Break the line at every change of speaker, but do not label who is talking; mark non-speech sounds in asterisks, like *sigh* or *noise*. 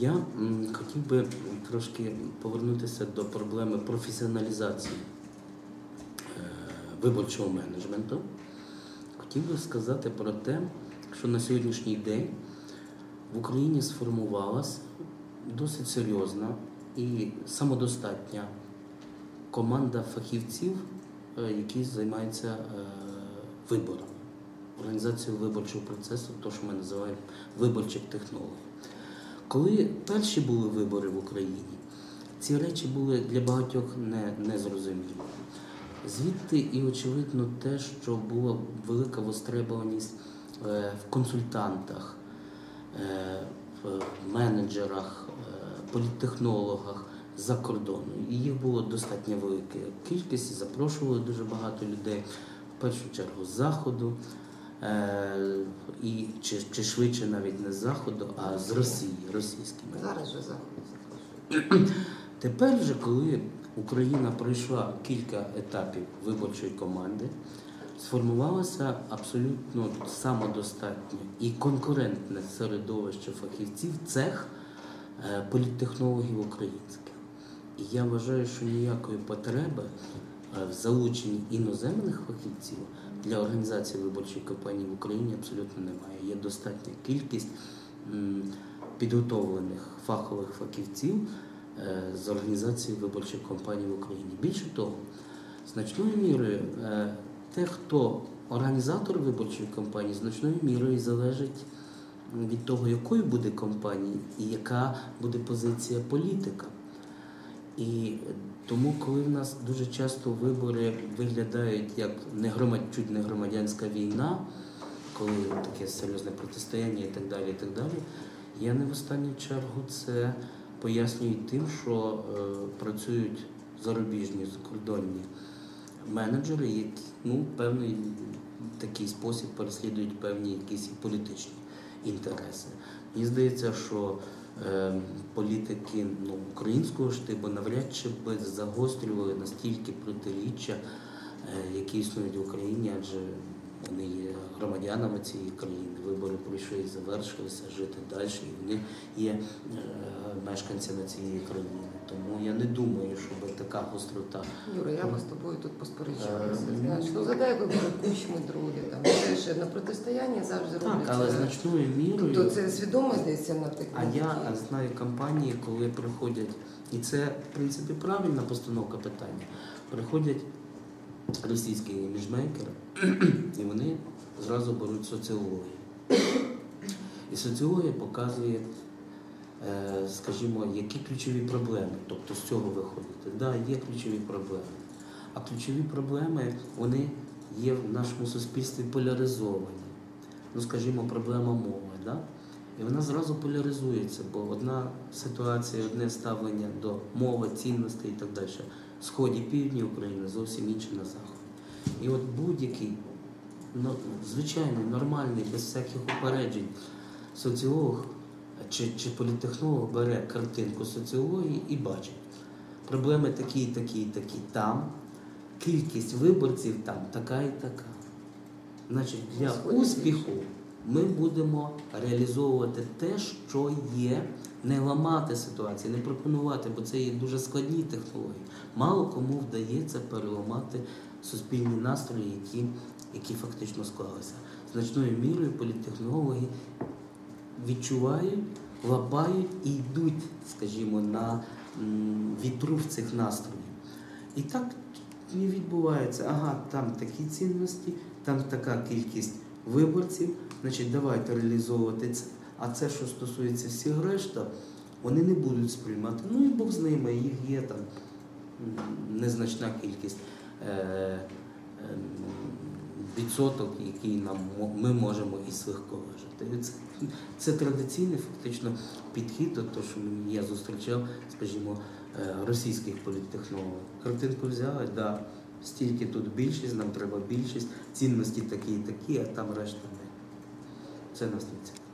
Я хотів би трошки повернутися до проблеми професіоналізації е, виборчого менеджменту. Хотів би сказати про те, що на сьогоднішній день в Україні сформувалась досить серйозна і самодостатня команда фахівців, е, які займаються е, виборами, організацією виборчого процесу, то, що ми називаємо виборчих технологій. Коли перші були вибори в Україні, ці речі були для багатьох не, незрозумілі. Звідти і очевидно те, що була велика востребованість е, в консультантах, е, в менеджерах, е, політтехнологах за кордону. І їх було достатньо велика кількість, запрошували дуже багато людей, в першу чергу з заходу, і, чи, чи швидше навіть не з заходу, а з Росії, російськими.
Зараз же заход запрошують. *clears throat*
Тепер вже, коли Україна пройшла кілька етапів виборчої команди, сформувалося абсолютно самодостатнє і конкурентне середовище фахівців, цех е, політтехнологів українських. І я вважаю, що ніякої потреби е, в залученні іноземних фахівців для організації виборчої кампанії в Україні абсолютно немає. Є достатня кількість підготовлених фахових фахівців е, з організації виборчих кампаній в Україні. Більше того, значною мірою е, те, хто організатор виборчої кампанії, значною мірою залежить від того, якою буде кампанія і яка буде позиція політика. І тому, коли в нас дуже часто вибори виглядають як не громад, чуть не громадянська війна, коли таке серйозне протистояння і так далі, і так далі, я не в останню чергу це пояснюю тим, що е, працюють зарубіжні закордонні менеджери, які ну, певний такий спосіб переслідують певні якісь політичні інтереси. Мені здається, що політики ну, українського штибу навряд чи би загострювали настільки протиріччя, е, які існують в Україні, адже вони є громадянами цієї країни. Вибори пройшли і завершилися, жити далі, і вони є е, мешканцями цієї країни. Тому я не думаю, щоб така гострота.
Юра, я би з тобою тут посперечалася.
Е,
Знаєш, ну задай вибори кучми другі, там теж на протистоянні завжди
Так,
роблять.
але
е,
значною мірою.
Тобто це свідомо йдеться на такі.
А я знаю компанії, коли приходять, і це в принципі правильна постановка питання. Приходять російські іміджмейкери, і вони зразу беруть соціологію. І соціологія показує, е, скажімо, які ключові проблеми, тобто з цього виходити. Да, є ключові проблеми. А ключові проблеми вони є в нашому суспільстві поляризовані. Ну, скажімо, проблема мови. Да? І вона зразу поляризується, бо одна ситуація, одне ставлення до мови, цінностей і так далі. Сході півдні України зовсім інше на заході. І от будь-який ну, звичайний, нормальний, без всяких упереджень соціолог чи, чи політехнолог бере картинку соціології і бачить. Проблеми такі, такі, такі там, кількість виборців там така і така. Значить, для успіху ми будемо реалізовувати те, що є, не ламати ситуацію, не пропонувати, бо це є дуже складні технології. Мало кому вдається переламати суспільні настрої, які, які фактично склалися. Значною мірою політтехнологи відчувають, лапають і йдуть, скажімо, на вітру в цих настроїв. І так і відбувається, ага, там такі цінності, там така кількість виборців, значить, давайте реалізовувати це. А це, що стосується всіх решта, вони не будуть сприймати. Ну і Бог з ними, їх є там незначна кількість е, е, відсоток, який нам ми можемо із легко вижити. Це, це традиційний фактично підхід до того, що я зустрічав, скажімо, е, російських політтехнологів. Картинку взяли, да, стільки тут більшість, нам треба більшість, цінності такі і такі, а там решта не. Це нас не цікавить.